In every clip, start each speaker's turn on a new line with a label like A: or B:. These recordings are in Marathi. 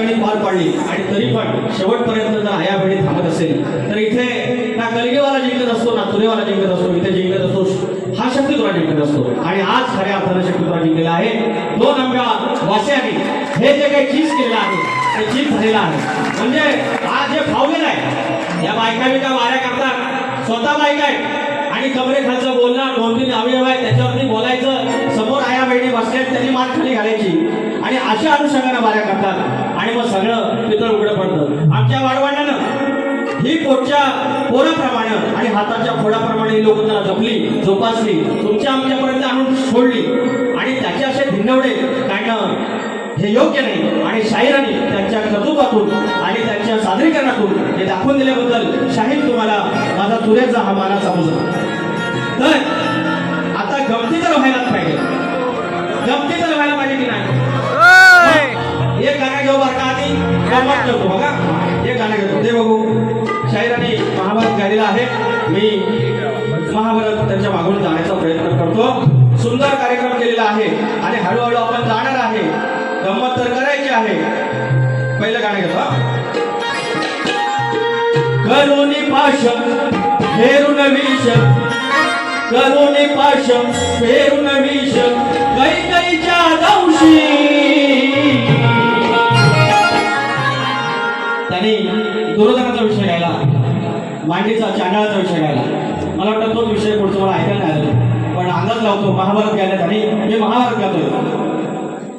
A: ठिकाणी पार पाडली आणि तरी पण शेवटपर्यंत जर आया थांबत असेल तर इथे ना कलगेवाला जिंकत असतो ना तुरेवाला जिंकत असतो इथे जिंकत असतो हा शक्ती तुला जिंकत असतो. आणि आज खऱ्या अर्थानं शक्तीतुरा जिंकलेला आहे. दोन आमच्या वास्याने. हे जे काही चीज केलेलं आहे ते चीज झालेलं आहे. म्हणजे आज जे फावलेलं आहे या बायका बिका वाऱ्या करतात. स्वतः बायका आहेत. आणि कमरे खालचं बोलणं दोन तीन अवयव आहे त्याच्यावरती बोलायचं. समोर आया बहिणी बसल्यात त्यांनी मात खाली घालायची. आणि अशा अनुषंगाने वाऱ्या करतात. आणि मग सगळं पितळ उघडं पडतं. आमच्या वाडवडिलांना ही पोटच्या पोराप्रमाणे आणि हाताच्या फोडाप्रमाणे ही लोक त्यांना जपली जोपासली तुमच्या आमच्यापर्यंत आणून सोडली. आणि त्याचे असे भिन्नवडे काढणं हे योग्य नाही. आणि शाहिरांनी त्यांच्या कर्तृत्वातून आणि त्यांच्या सादरीकरणातून हे दाखवून दिल्याबद्दल शाहीर तुम्हाला माझा तुऱ्याचा हा माना मुजरा तर आता गमती तर व्हायलाच पाहिजे. गमती तर व्हायला पाहिजे की नाही? गाणं घेऊ बरं का आधी? गंमत करतो बघा. एक गाणं घेतो. ते बघू. शाहिराने महाभारत गायलेला आहे. मी महाभारत त्यांच्या मागून जाण्याचा प्रयत्न करतो. सुंदर कार्यक्रम केलेला आहे. आणि हळूहळू आपण जाणार आहे. गंमत तर करायची आहे. पहिलं गाणं घेतो हा. करुणी पाश फेरून विष. करुणी पाश फेरून विष. कैकईच्या दंशी. आणि दुर्योधनाचा विषय घ्यायला. मांडीचा चांडाळाचा विषय घ्यायला. मला वाटतं तोच विषय पुढचं मला ऐकायला नाही आलं पण अंदाज लावतो महाभारत घ्यायला आणि मी महाभारत गातोय.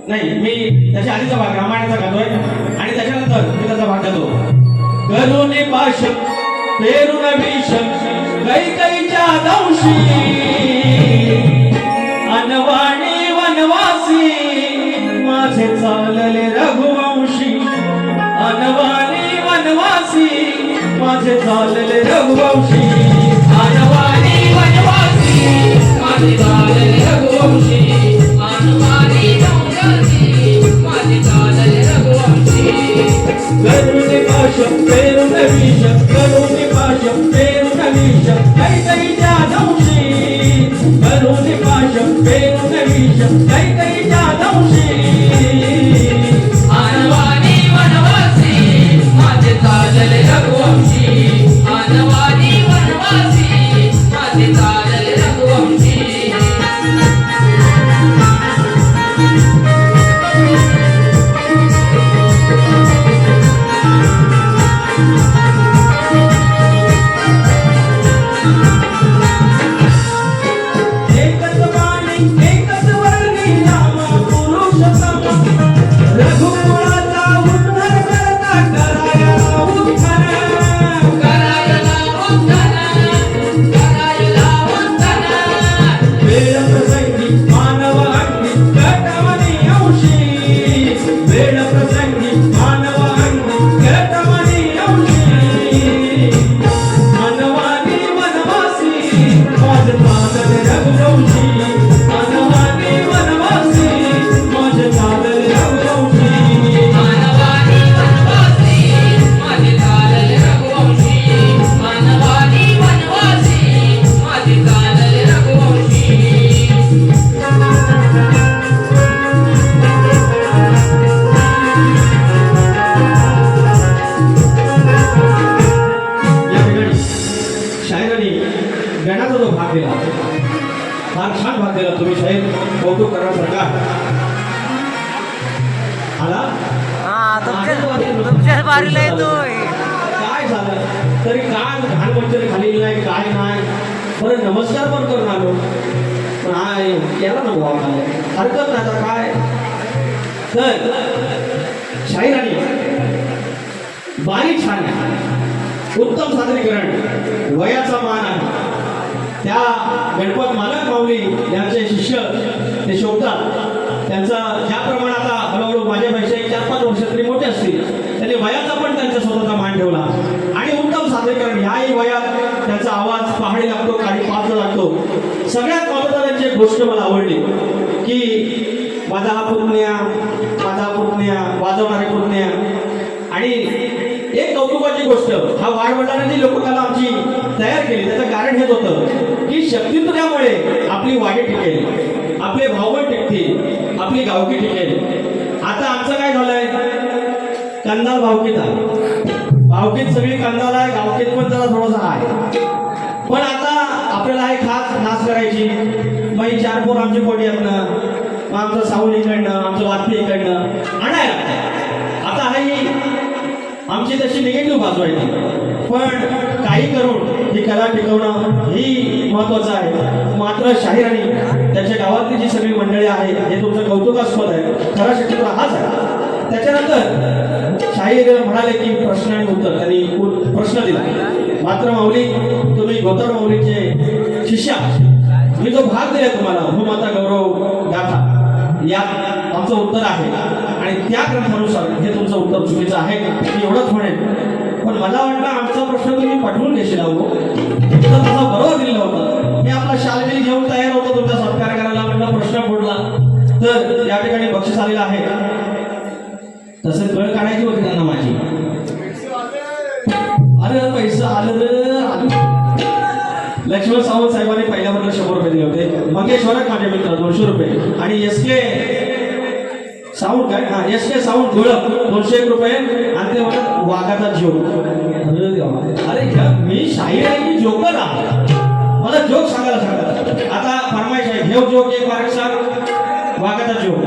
A: नाही मी त्याच्या आधीचा भाग रामायणाचा गातोय. आणि त्याच्यानंतर मी त्याचा भाग गातो. गरुने पाश पेरून विष कैकईच्या दंशी अनवाणी वनवासी माझे चालले रघुवंशी अनवाणी वनवासी माझे चालले रघुवंशी.
B: आनवानी वनवासी माझे चालले रघुवंशी. वनवासी माझे चालले
A: करुणे करुणे करुणे दंशी पिक्चर खाली नाही काय नाही. बरं नमस्कार पण करून आलो. पण हाय याला नको आम्हाला हरकत नाही आता काय. तर शाहिराणी बारी छान आहे. उत्तम सादरीकरण. वयाचा मान आहे. त्या गणपत मालक माऊली यांचे शिष्य ते शोधतात. त्यांचा ज्याप्रमाणे आता हळूहळू माझ्यापेक्षा एक चार पाच वर्ष तरी मोठे असतील त्यांनी वयाचा पण त्यांच्या स्वतःचा मान ठेवला आणि उत्तम सादरीकरण ह्याही वयात त्यांचा आवाज पहाडी लागतो काळी पाच लागतो सगळ्यात महत्त्वाचा त्यांची एक गोष्ट मला आवडली की माझा हा पुतण्या माझा हा पुतण्या वाजवणारे पुतण्या आणि एक कौतुकाची गोष्ट हा वाडवडिलांनी लोककला आमची तयार केली त्याचं कारण हेच होतं की शक्तित्वामुळे आपली वाडी टिकेल आपले भावबळ टिकतील आपली गावकी टिकेल. आता आमचं काय झालंय? कंदाल भावकीत आहे. भावकीत सगळी कंदाल आहे गावकीत पण जरा थोडासा आहे. पण आता आपल्याला आहे खास नाच करायची. मग चार पोर आमची कोणी आहेत ना. मग आमचं साऊल इकडनं आमचं वाजपी इकडनं. आणाय आता हाही आमची तशी निगेटिव्ह बाजू आहे पण काही करून ही कला टिकवणं ही महत्वाचं आहे. मात्र शाहीराणी त्याच्या गावातली जी सगळी मंडळी आहे हे तुमचं कौतुकास्पद आहे. खरा शक्यतो हाच आहे. त्याच्यानंतर शाहीर म्हणाले की प्रश्न आणि उत्तर. त्यांनी प्रश्न दिला. मात्र माऊली तुम्ही गोतर माऊलीचे शिष्या मी जो भाग दिला तुम्हाला हो भूमाता गौरव गाथा यात आमचं उत्तर आहे. आणि त्या ग्रंथानुसार हे तुमचं उत्तर चुकीचं आहे. मी एवढंच म्हणेन. पण मला वाटलं आमचा प्रश्न तुम्ही पटवून घेशील अहो. उत्तर बरोबर दिलं होतं. मी आपला शालबिल घेऊन तयार होतो तुमचा सत्कार करायला म्हटलं प्रश्न फोडला. तर या ठिकाणी बक्षीस आलेलं आहे. तसं गळ काढायची होती त्यांना माझी. अरे पैसा आलं लक्ष्मण सावंत साहेबांनी पहिल्या वर्गाला शंभर रुपये दिले होते. मंगेश्वरक माझे मित्र दोनशे रुपये. आणि एस के साऊंड काय? हा एस के साऊंड धुळक दोनशे एक रुपये. आणि ते म्हणतात वाघाचा जीव अरे मी शाहीर आहे की जोकर आहे. मला जोक सांगायला सांगतात आता फरमाईश आहे घेऊ जोक एक बारीक सांग वाघाचा जोक.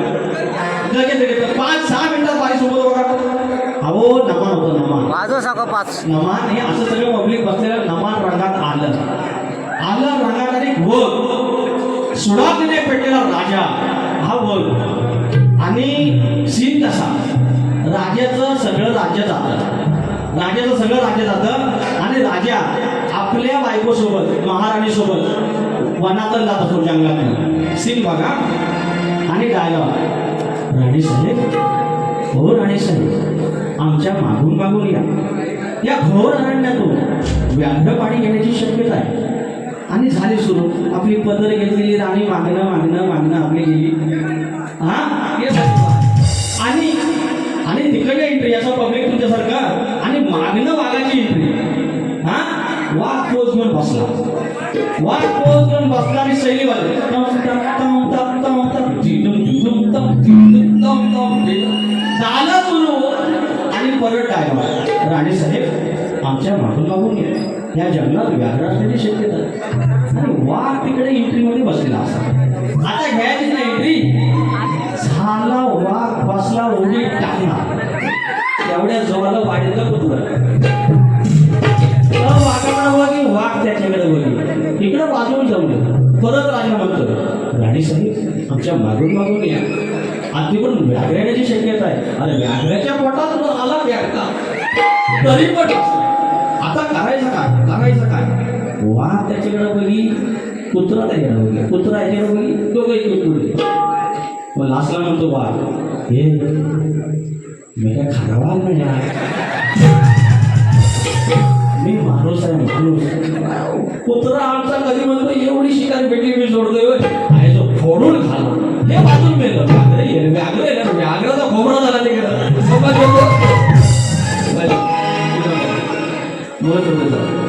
A: लगेच लगेच पाच सहा मिनिटात बारी सोबत बघा. अहो नमान होतं नमान.
C: वाजव सांगा पाच.
A: नमान हे असं सगळं पब्लिक बसलेलं नमान रंगात आलं. सुडातीने पेटलेला राजा हा बोल आणि सीन कसा राजाचं सगळं राज्य जातं. राजाचं सगळं राज्य जातं आणि राजा आपल्या बायकोसोबत महाराणीसोबत वनातच जात असतो जंगलात सीन बघा. आणि डायलॉग राणी साहेब हो राणी साहेब आमच्या मागून मागून या. या घोर अरण्यातून व्याघ्र पाणी घेण्याची शक्यता आहे. आणि झाली सुरू. आपली पदर घेतलेली राणी मागणं मागणं मागणं आपली गेली. हा? आणि आणि तिकडे एंट्री याचा पब्लिक तुमच्यासारखा. आणि मागणं वाघाची एंट्री हा? वाघ पोच म्हणून बसला. वाघ पोच म्हणून बसला आणि शैली वाजली झालं सुरू. आणि परत डायलॉग राणे साहेब आमच्या मागून मागून घ्या या जंगलात व्याघ्र असण्याची म्हणजे शक्यता. आणि वाघ तिकडे एंट्रीमध्ये बसलेला असा. आता घ्यायची ना एंट्री. झाला वाघ बसला उडी टाकला. तेवढ्या जोराला वाढीतलं कुत्र वाघाकडे की वाघ त्याच्याकडे बघी इकडे वाजवून जाऊन दे परत राजा म्हणतो राणी साहेब आमच्या मागून मागून या. आणि पण व्याघ्र शक्यता आहे. अरे व्याघ्राच्या पोटात आला व्याघ्रा तरी पण आता करायचं काय? करायचं काय? वा त्याच्याकडे बघी कुत्रा त्याच्याकडे बघी. कुत्रा याच्याकडे बघी दोघंही कुत्रुले मग लास्टला म्हणतो वा हे मी काय खारा नाही मी माणूस आहे माणूस. कुत्रा आमचा कधी म्हणतो एवढी शिकारी भेटली मी सोडतोय फोडून खाला हे वाचून मेलं. 覚えててだ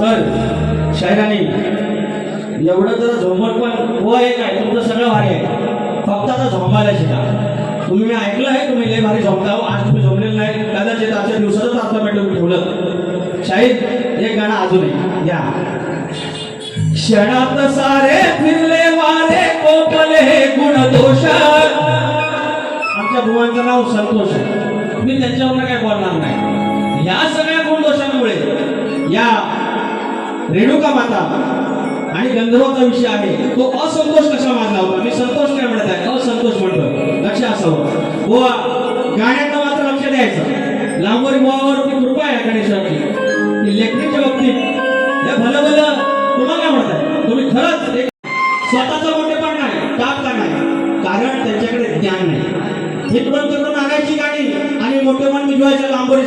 A: तर शायराने एवढं जर झोंबट पण हो आहे काय? तुमचं सगळं भारी आहे. फक्त आता झोंबायला शिका. तुम्ही मी ऐकलं आहे तुम्ही लय भारी झोंबता हो. आज तुम्ही झोंबलेलं नाही. कदाचित आजच्या दिवसातच आता भेटून ठेवलं शाहीर एक गाणं अजून या. क्षणात सारे फिरले वारे कोपले गुण दोषा माझ्या भुवांचं नाव संतोष आहे. मी त्यांच्यावर काही बोलणार नाही. या सगळ्या गुणदोषांमुळे या रेणुका माता आणि गंधर्वाचा विषय आहे तो असंतोष कसा मानला होता? मी संतोष काय म्हणत आहे असंतोष म्हणतो लक्ष असावं. बुवा गाण्याचं मात्र लक्ष द्यायचं. लांबोरी बुवावर कृपा आहे गणेशाची लेखणीच्या बाबतीत. भलं भलं तुम्हाला म्हणत आहे तुम्ही खरंच एक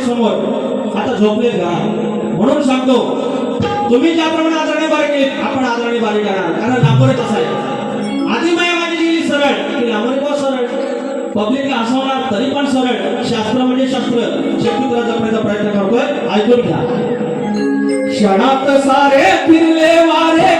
A: समोर. आता झोपलेत का? म्हणून सांगतो तुम्ही ज्याप्रमाणे आदरणे बारीक आपण आदरणी बारीक करणार. कारण लांबोरे तसा आधी माया माझी गेली सरळ ती लांबोरे पण सरळ. पब्लिकला हसवणार तरी पण सरळ. शास्त्र म्हणजे शास्त्र. शक्ती तुला जपण्याचा प्रयत्न करतोय ऐकून घ्या. क्षणात सारे फिरले वारे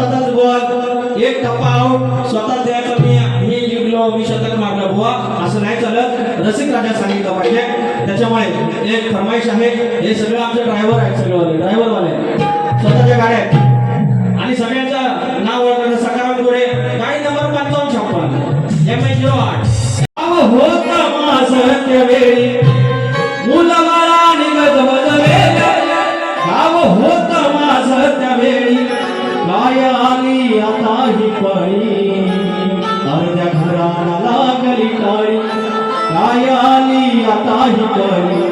A: स्वतःचाच बॉल एक टप्पा आउट स्वतःच द्यायचं मी मी जिंकलो मी शतक मारलं बुवा. असं नाही चालत. रसिक राजा सांगितलं पाहिजे. त्याच्यामुळे एक फरमाईश आहे. हे सगळं आमचे ड्रायव्हर आहेत सगळेवाले. ड्रायव्हरवाले स्वतःच्या गाड्या आहेत. आणि सगळ्यांचं नाव ओळखलं. सकाराम गोरे. गाडी नंबर पंचावन्न छप्पन. एम आय झिरो आठ. होत माझ वेळी আল্লাহ